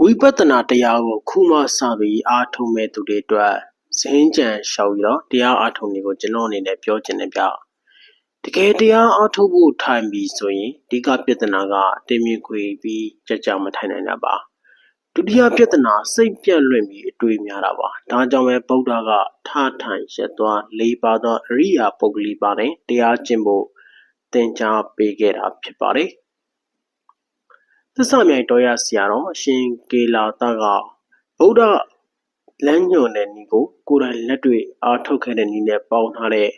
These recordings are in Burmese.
ဝိပဿနာတရားကိုခုမှစပြီးအားထုတ်မဲ့သူတွေအတွက်ဇင်းကြံလျှောက်ပြီးတော့တရားအားထုတ်နေကိုကျွန်တော်အနေနဲ့ပြောချင်တယ်ဗျတကယ်တရားအားထုတ်ဖို့ထိုင်ပြီးဆိုရင်ဒီကပြဿနာကတင်းမြင့်ခွေပြီးကြကြမထိုင်နိုင်တာပါဒုတိယပြဿနာစိတ်ပြန့်လွင့်ပြီးအတွေ့များတာပါဒါကြောင့်ပဲဗုဒ္ဓကထားထိုင်ရက်သွားလေးပါသောအရိယာပုဂ္ဂလိပါနဲ့တရားကျင့်ဖို့သင်ကြားပေးခဲ့တာဖြစ်ပါတယ် သစ္စာမြိုင်တော်ရဆရာတော်အရှင်ကေလာတကဗုဒ္ဓလမ်းညွှန်တဲ့ဤကိုကိုယ်တိုင်လက်တွေ့အားထုတ်ခဲ့တဲ့ဤနဲ့ပေါင်းထားတဲ့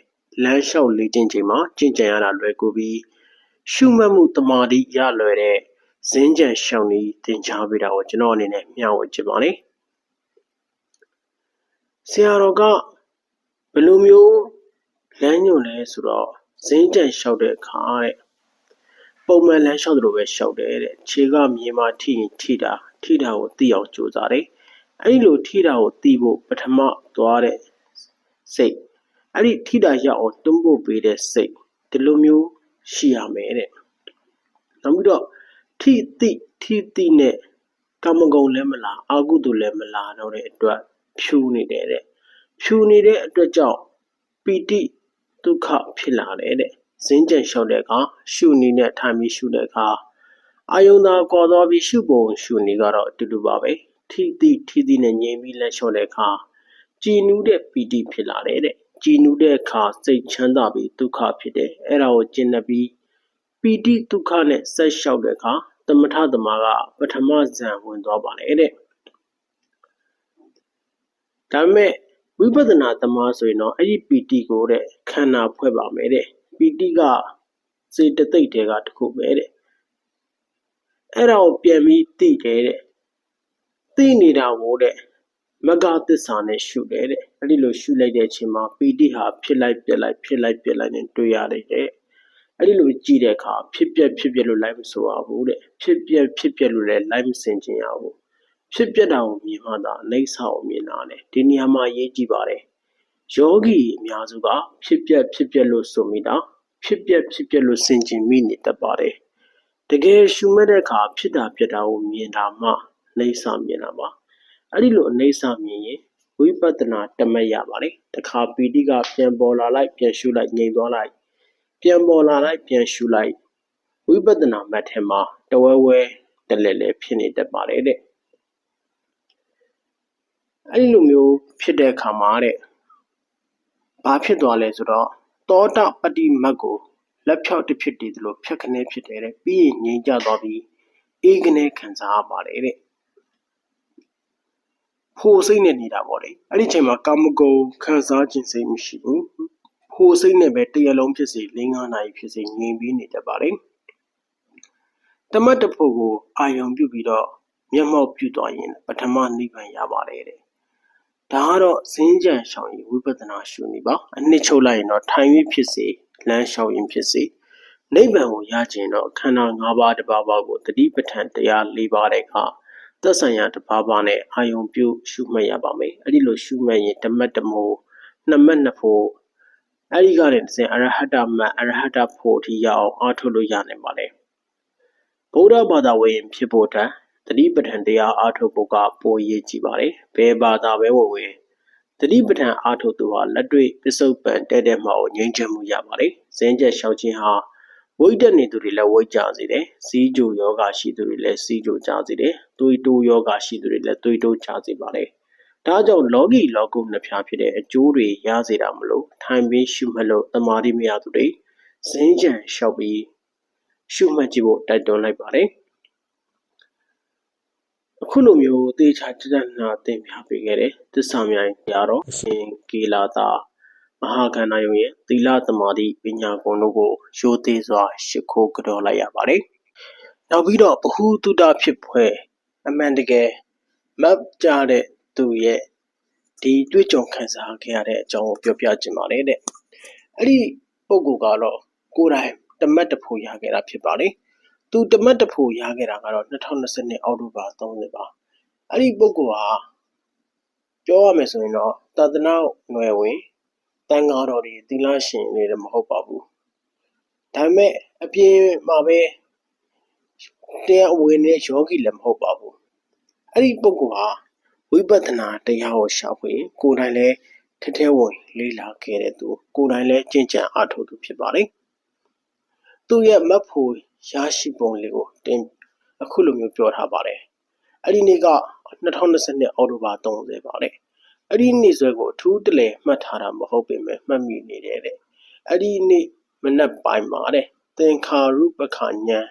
လမ်းလျှောက်လေ့ကျင့်ချိန်မှာကျင့်ကြံရတာလွယ်ကူပြီးရှုမှတ်မှုတမာတိရလွယ်တဲ့ဇင်းကြံရှောင်းဤသင်ကြားပေးတာကိုကျွန်တော်အနေနဲ့မျှဝေချင်ပါတယ်ဆရာတော်ကဘယ်လိုမျိုးလမ်းညွှန်လဲဆိုတော့ဇင်းကြံလျှောက်တဲ့အခါတဲ့ ပုံမှန်လမ်းလျှောက်သလိုပဲလျှောက်တယ်တဲ့ခြေကမြေမှာထိရင်ထိတာထိတာကိုသိအောင်ကြိုးစားတယ်အဲ့ဒီလိုထိတာကိုသိဖို့ပထမသွားတဲ့စိတ်အဲ့ဒီထိတာရအောင်တွန်းပို့ပေးတဲ့စိတ်ဒီလိုမျိုးရှိရမယ်တဲ့နောက်ပြီးတော့ထိတိထိတိနဲ့ကာမဂုဏ်လည်းမလားအာဟုတုလည်းမလားတော့တဲ့အတွက်ဖြူနေတယ်တဲ့ဖြူနေတဲ့အတွက်ကြောင့်ပီတိဒုက္ခဖြစ်လာတယ်တဲ့ ဇင်းကြံလျှောက်တဲ့အခါရှုနေနဲ့ထိုင်ပြီးရှုတဲ့အခါအာယုံသာကော်သွားပြီးရှုပုံရှုနေကတော့အတူတူပါပဲထိတိထိတိနဲ့ငြိမ်ပြီးလက်လျှော့တဲ့အခါကြည်နူးတဲ့ပီတိဖြစ်လာတယ်တဲ့ကြည်နူးတဲ့အခါစိတ်ချမ်းသာပြီးဒုက္ခဖြစ်တယ်အဲ့ဒါကိုကျင့်နေပြီးပီတိဒုက္ခနဲ့ဆက်လျှောက်တဲ့အခါသမထသမားကပထမဇန်ဝင်သွားပါလေတဲ့ဒါပေမဲ့ဝိပဿနာသမားဆိုရင်တော့အဲ့ဒီပီတိကိုတဲ့ခန္ဓာဖွဲ့ပါမယ်တဲ့ ပီတိကစေတသိက်တွေကတခုပဲတဲ့အဲ့ဒါကိုပြန်ပြီးသိတယ်တဲ့သိနေတာကိုတဲ့မဂ္ဂသစ္စာနဲ့ရှုတယ်တဲ့အဲ့ဒီလိုရှုလိုက်တဲ့အချိန်မှာပီတိဟာဖြစ်လိုက်ပြက်လိုက်ဖြစ်လိုက်ပြက်လိုက်နဲ့တွေ့ရတယ်တဲ့အဲ့ဒီလိုကြည့်တဲ့အခါဖြစ်ပြက်ဖြစ်ပြက်လို့လိုက်မဆိုရဘူးတဲ့ဖြစ်ပြက်ဖြစ်ပြက်လို့လည်းလိုက်မစင်ချင်ရဘူးဖြစ်ပြက်တာကိုမြင်မှသာအိဋ္ဌာကိုမြင်တာလေဒီနေရာမှာအရေးကြီးပါတယ် ယောဂီအများစုကဖြစ်ပြက်ဖြစ်ပြက်လို့ဆိုမိတာဖြစ်ပြက်ဖြစ်ပြက်လို့စင်ကျင်မိနေတတ်ပါတယ်တကယ်ရှုမဲ့တဲ့အခါဖြစ်တာဖြစ်တာကိုမြင်တာမှအိဋ္ဌာမြင်တာပါအဲ့ဒီလိုအိဋ္ဌာမြင်ရင်ဝိပဿနာတမက်ရပါတယ်တခါပီတိကပြန်ပေါ်လာလိုက်ပြန်ရှုလိုက်ငြိမ်သွားလိုက်ပြန်ပေါ်လာလိုက်ပြန်ရှုလိုက်ဝိပဿနာမတ်ထဲမှာတဝဲဝဲတလဲလဲဖြစ်နေတတ်ပါတယ်တဲ့အဲ့ဒီလိုမျိုးဖြစ်တဲ့အခါမှာတဲ့ ဘာဖြစ်သွားလဲဆိုတော့သောတာပတိမတ်ကိုလက်ဖြောက်တစ်ဖြစ်တည်သလိုဖြတ်ခနဲဖြစ်တယ်တဲ့ပြီးရင်ငြိမ်ကြသွားပြီးအေးကနေခံစားရပါတယ်တဲ့ဖိုစိတ်နဲ့နေတာပေါ့လေအဲ့ဒီချိန်မှာကာမဂုဏ်ခံစားခြင်းစိတ်မရှိဘူးဖိုစိတ်နဲ့ပဲတရလုံးဖြစ်စေ၄၅နာရီဖြစ်စေငြိမ်ပြီးနေတတ်ပါတယ်တမတ်တဖို့ကိုအာယုံပြုပြီးတော့မျက်မှောက်ပြုသွားရင်ပထမနိဗ္ဗာန်ရပါတယ်တဲ့ ဒါကတော့ဇင်းကြံရှောင်ရင်ဝိပဿနာရှုနေပါအနှစ်ချုပ်လိုက်ရင်တော့ထိုင်ပြီးဖြစ်စေလမ်းလျှောက်ရင်ဖြစ်စေနိဗ္ဗာန်ကိုရကျင်တော့ခန္ဓာ၅ပါးတစ်ပါးပါးကိုတတိပဋ္ဌာန်တရား၄ပါးတဲ့အခါသက်ဆိုင်ရာတစ်ပါးပါးနဲ့အာယုံပြုရှုမှတ်ရပါမယ်အဲ့ဒီလိုရှုမှတ်ရင်ဓမ္မတမိုးနှစ်မတ်နှစ်ဖို့အဲ့ဒီကနေတစ်စင်အရဟတမတ်အရဟတဖို့အထိရအောင်အားထုတ်လို့ရနိုင်ပါလေဗုဒ္ဓဘာသာဝင်ဖြစ်ဖို့တန် တတိပဋ္ဌာန်တရားအားထုတ်ဖို့ကပိုရည်ကြည်ပါတယ်ဘယ်ဘာသာပဲဝင်ဝင်တတိပဋ္ဌာန်အားထုတ်သူဟာလက်တွေ့ပစ္စုပန်တဲ့တဲ့မှာကိုငြိမ်းချမ်းမှုရပါတယ်ဇင်းချက်လျှောက်ခြင်းဟာဝိတ်တက်နေသူတွေလည်းဝိတ်ကြစေတယ်စီးကြိုယောဂရှိသူတွေလည်းစီးကြိုကြစေတယ်သွေးတိုးယောဂရှိသူတွေလည်းသွေးတိုးကြစေပါတယ်ဒါကြောင့်လောကီလောကုနှစ်ဖြားဖြစ်တဲ့အကျိုးတွေရစေတာမလို့ထိုင်ပြီးရှုမှတ်လို့တမာတိမရသူတွေဇင်းကြံလျှောက်ပြီးရှုမှတ်ကြည့်ဖို့တိုက်တွန်းလိုက်ပါတယ် အခုလိုမျိုးသေချာကြကြနာသင်ပြပေးခဲ့တဲ့သစ္စာမြိုင်ပြတော်အရှင်ကေလာသာမဟာကန္နာယုံရဲ့သီလသမာဓိပညာဂုဏ်တို့ကိုရိုသေစွာရှ िख ိုးကြော်လိုက်ရပါတယ်။နောက်ပြီးတော့ဘ ഹു တုတဖြစ်ဖွဲ့အမှန်တကယ်မတ်ကြတဲ့သူရဲ့ဒီတွေ့ကြုံခံစားခဲ့ရတဲ့အကြောင်းကိုပြောပြချင်ပါတယ်တဲ့။အဲ့ဒီပုံကူကတော့ကိုယ်တိုင်တမတ်တဖို့ရခဲ့တာဖြစ်ပါတယ်။ သူတမတ်တဖို့ရခဲ့တာကတော့2020အောက်တိုဘာ30ပါအဲ့ဒီပုဂ္ဂိုလ်ဟာပြောရမယ်ဆိုရင်တော့သာသနာ့နွယ်ဝင်တန်ဃာတော်တွေသီလရှင်တွေလည်းမဟုတ်ပါဘူးဒါပေမဲ့အပြင်မှာပဲတရားဝင်တဲ့ယောဂီလည်းမဟုတ်ပါဘူးအဲ့ဒီပုဂ္ဂိုလ်ဟာဝိပဿနာတရားကိုရှာဖွေရင်ကိုယ်တိုင်လည်းထဲထဲဝင်လေ့လာခဲ့တဲ့သူကိုယ်တိုင်လည်းကျင့်ကြံအားထုတ်သူဖြစ်ပါတယ်သူ့ရဲ့မတ်ဖို့ ရရှိပုံလေးကိုတင်အခုလိုမျိုးပြောထားပါတယ်အဲ့ဒီနေ့က2020အောက်တိုဘာ30ပါတယ်အဲ့ဒီနေ့ဆွဲကိုအထူးတလဲမှတ်ထားတာမဟုတ်ပေမဲ့မှတ်မိနေတယ်တဲ့အဲ့ဒီနေ့မနက်ပိုင်းမှာတဲ့သင်္ခါရုပ္ပခဉာဏ်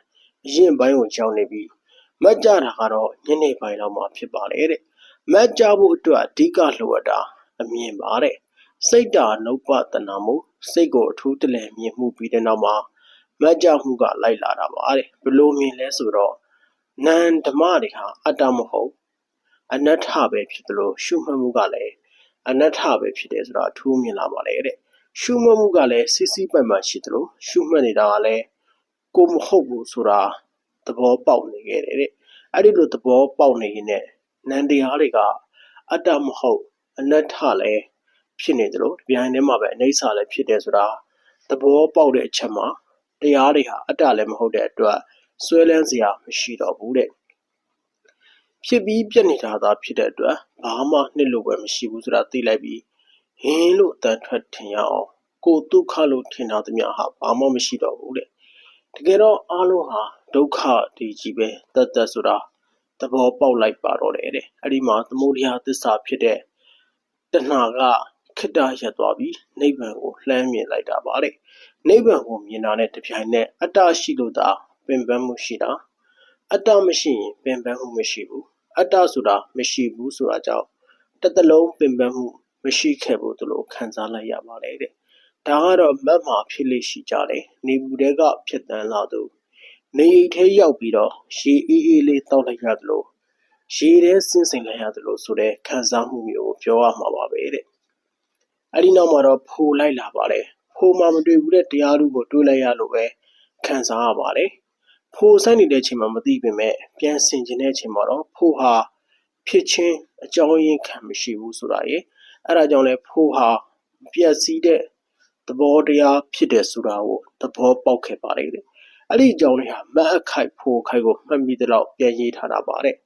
အရင်ပိုင်းကိုကြောင်းနေပြီးမတ်ကြတာကတော့ညနေပိုင်းလောက်မှာဖြစ်ပါတယ်တဲ့မတ်ကြဖို့အတွက်အဓိကလိုအပ်တာအမြင်ပါတဲ့စိတ်တာနုပ္ပတနာမှုစိတ်ကိုအထူးတလဲမြင်မှုပြီးတဲ့နောက်မှာ မတ်ကြမှုကလိုက်လာတာပါတဲ့ဘလို့မြင်လဲဆိုတော့နန္ဓမတွေဟာအတ္တမဟုတ်အနတ္ထပဲဖြစ်တယ်လို့ရှုမှတ်မှုကလည်းအနတ္ထပဲဖြစ်တယ်ဆိုတော့အထူးမြင်လာပါလေတဲ့ရှုမှတ်မှုကလည်းစစ်စစ်ပိုင်ပိုင်ရှိတယ်လို့ရှုမှတ်နေတာကလည်းကိုမဟုတ်ဘူးဆိုတာသဘောပေါက်နေခဲ့တယ်တဲ့အဲ့ဒီလိုသဘောပေါက်နေရင်ねနန္တရားတွေကအတ္တမဟုတ်အနတ္ထလည်းဖြစ်နေတယ်လို့ဒီပိုင်းထဲမှာပဲအိဋ္ဌာလည်းဖြစ်တယ်ဆိုတာသဘောပေါက်တဲ့အချက်မှာ တရားတွေဟာအတ္တလည်းမဟုတ်တဲ့အတွက်ဆွဲလန်းစရာမရှိတော့ဘူးတဲ့ဖြစ်ပြီးပြက်နေတာသာဖြစ်တဲ့အတွက်ဘာမှနှစ်လို့ပဲမရှိဘူးဆိုတာသိလိုက်ပြီးဟင်းလို့အတန်ထွက်ထင်ရအောင်ကိုဒုက္ခလို့ထင်တာသမျှဟာဘာမှမရှိတော့ဘူးတဲ့တကယ်တော့အားလုံးဟာဒုက္ခဒီကြီးပဲတတ်တတ်ဆိုတာသဘောပေါက်လိုက်ပါတော့တယ်တဲ့အဲ့ဒီမှာသမုဒယသစ္စာဖြစ်တဲ့တဏှာက ခိတ္တရက်သွားပြီးနိဗ္ဗာန်ကိုလှမ်းမြင်လိုက်တာပါတဲ့နိဗ္ဗာန်ကိုမြင်တာနဲ့တပြိုင်နက်အတ္တရှိလို့သာပင်ပန်းမှုရှိတာအတ္တမရှိရင်ပင်ပန်းမှုမရှိဘူးအတ္တဆိုတာမရှိဘူးဆိုတာကြောင့်တစ်သလုံးပင်ပန်းမှုမရှိခဲ့ဘူးသူလို့ခံစားလိုက်ရပါတယ်တဲ့ဒါကတော့မတ်မှာဖြစ်လိရှိကြတယ်နေဘူးတဲကဖြစ်တန်းလာသူနေအိတ်ထဲရောက်ပြီးတော့ရှေးအေးအေးလေးတောက်လိုက်ရတယ်လို့ရှေးထဲဆင်းစိမ်လိုက်ရတယ်လို့ဆိုတဲ့ခံစားမှုမျိုးကိုပြောရမှာပါပဲတဲ့ အဲ့ဒီနောက်မှာတော့ဖိုလိုက်လာပါတယ်ဖိုမှမတွေ့ဘူးတဲ့တရားလူကိုတွေးလိုက်ရလို့ပဲခံစားရပါတယ်ဖိုဆိုင်နေတဲ့အချိန်မှာမသိပေမဲ့ပြန်ဆင်ကျင်တဲ့အချိန်မှာတော့ဖိုဟာဖြစ်ချင်းအကြောင်းရင်းခံမရှိဘူးဆိုတာရေအဲ့ဒါကြောင့်လဲဖိုဟာပြက်စီးတဲ့သဘောတရားဖြစ်တယ်ဆိုတာကိုသဘောပေါက်ခဲ့ပါတယ်တဲ့အဲ့ဒီအကြောင်းလေးဟာမတ်အခိုက်ဖိုခိုက်ကိုမှတ်မိတဲ့တော့ပြန်ရေးထားတာပါတဲ့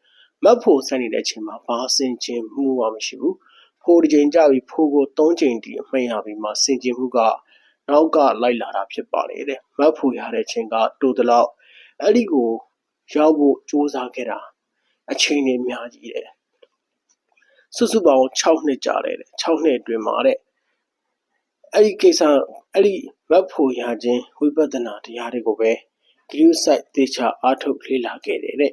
မတ်ဖိုဆိုင်နေတဲ့အချိန်မှာဘာဆင်ကျင်မှုမှမရှိဘူး ဖိုးတစ်ချိန်ကြပြီးဖိုးကို၃ချိန်တီအမှန်ရပြီးမှဆင်ကျင်မှုကနောက်ကလိုက်လာတာဖြစ်ပါလေတဲ့မတ်ဖိုရတဲ့ချိန်ကတိုးတလောက်အဲ့ဒီကိုရောက်ဖို့စူးစမ်းခဲ့တာအချိန်တွေအများကြီးတယ်စုစုပေါင်း6နှစ်ကြာတယ်တဲ့6နှစ်အတွင်းမှာတဲ့အဲ့ဒီကိစ္စအဲ့ဒီမတ်ဖို့ရခြင်းဝိပဿနာတရားတွေကိုပဲဂရုစိုက်သေချာအားထုတ်လေ့လာခဲ့တယ်တဲ့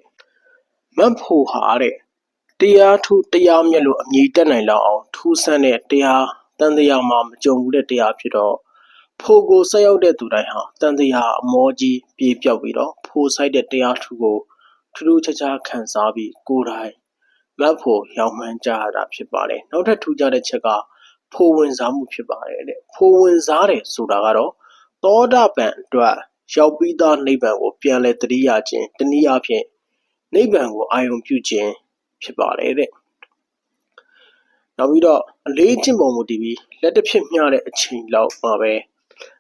မတ်ဖို့ဟာတဲ့ တရားထူတရားမြတ်လို့အမြည်တက်နိုင်လောက်အောင် ထူးဆန်းတဲ့တရားတန်တရားမှာမကြုံဘူးတဲ့တရားဖြစ်တော့ဖိုကိုဆက်ရောက်တဲ့သူတိုင်းဟာတန်တရားအမောကြီးပြေးပြောက်ပြီးတော့ဖိုဆိုင်တဲ့တရားထူကိုထူးထူးခြားခြားခံစားပြီးကိုယ်တိုင်မတ်ဖို့ရောက်မှန်းကြရတာဖြစ်ပါတယ်နောက်ထပ်ထူးခြားတဲ့ချက်ကဖိုဝင်စားမှုဖြစ်ပါတယ်တဲ့ဖိုဝင်စားတယ်ဆိုတာကတော့သောတာပန်အတွက်ရောက်ပြီးသားနိဗ္ဗာန်ကိုပြန်လဲတတိယခြင်းတနည်းအားဖြင့်နိဗ္ဗာန်ကိုအာယုံပြုခြင်း ဖြစ်ပါတယ်တဲ့နောက်ပြီးတော့အလေးချင်းပုံမူတည်ပြီးလက်တစ်ဖြစ်မျှတဲ့အချိန်လောက်မှာပဲ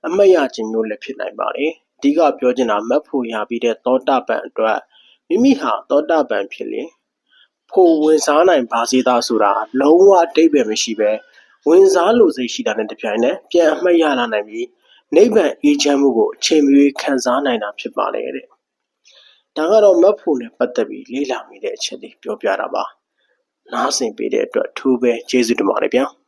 အမတ်ရခြင်းမျိုးလည်းဖြစ်နိုင်ပါတယ်အဓိကပြောချင်တာမတ်ဖို့ရပြီးတဲ့သောတာပန်အတွက်မိမိဟာသောတာပန်ဖြစ်ရင်ဖို့ဝင်စားနိုင်ပါစေသာဆိုတာလုံးဝအတိတ်ပဲမရှိပဲဝင်စားလို့စိတ်ရှိတာနဲ့တပြိုင်နက်ပြန်အမှတ်ရလာနိုင်ပြီးနိဗ္ဗာန်အေးချမ်းမှုကိုအချိန်မရွေးခံစားနိုင်တာဖြစ်ပါလေတဲ့ ဒါကတော့မတ်ဖို့နဲ့ပတ်သက်ပြီးလေ့လာမိတဲ့အချက်လေးပြောပြတာပါနားဆင်ပေးတဲ့အတွက်ထူးပဲကျေးဇူးတင်ပါတယ်ဗျာ။